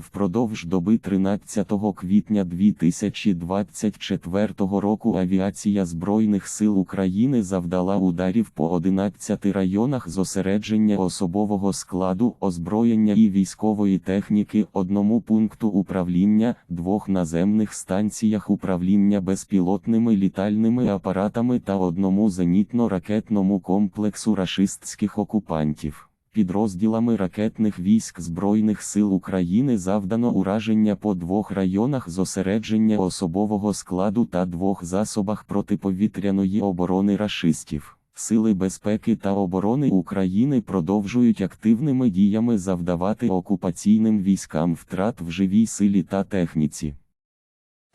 Впродовж доби 13 квітня 2024 року авіація Збройних сил України завдала ударів по 11 районах зосередження особового складу, озброєння і військової техніки, одному пункту управління, двох наземних станціях управління безпілотними літальними апаратами та одному зенітно-ракетному комплексу рашистських окупантів. Підрозділами ракетних військ Збройних сил України завдано ураження по двох районах зосередження особового складу та двох засобах протиповітряної оборони рашистів. Сили безпеки та оборони України продовжують активними діями завдавати окупаційним військам втрат в живій силі та техніці.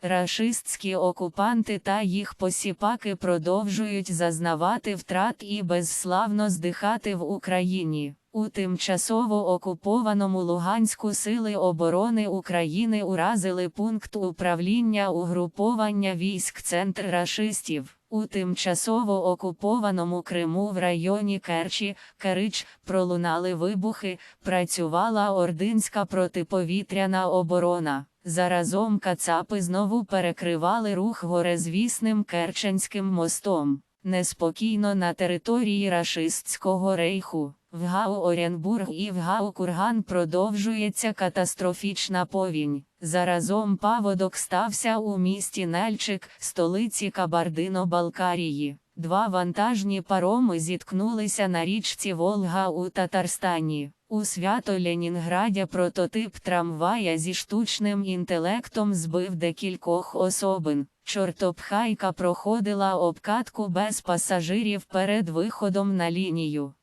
Рашистські окупанти та їх посіпаки продовжують зазнавати втрат і безславно здихати в Україні. У тимчасово окупованому Луганську сили оборони України уразили пункт управління угруповання військ Центр рашистів. У тимчасово окупованому Криму в районі Керчі, Керич, пролунали вибухи, працювала ординська протиповітряна оборона. Заразом кацапи знову перекривали рух горезвісним Керченським мостом. Неспокійно на території рашистського рейху. В Гау Оренбург і в Гау Курган продовжується катастрофічна повінь. Заразом паводок стався у місті Нельчик, столиці Кабардино-Балкарії. Два вантажні пароми зіткнулися на річці Волга у Татарстані. У Свято-Ленінграді прототип трамвая зі штучним інтелектом збив декількох особин. Чортопхайка проходила обкатку без пасажирів перед виходом на лінію.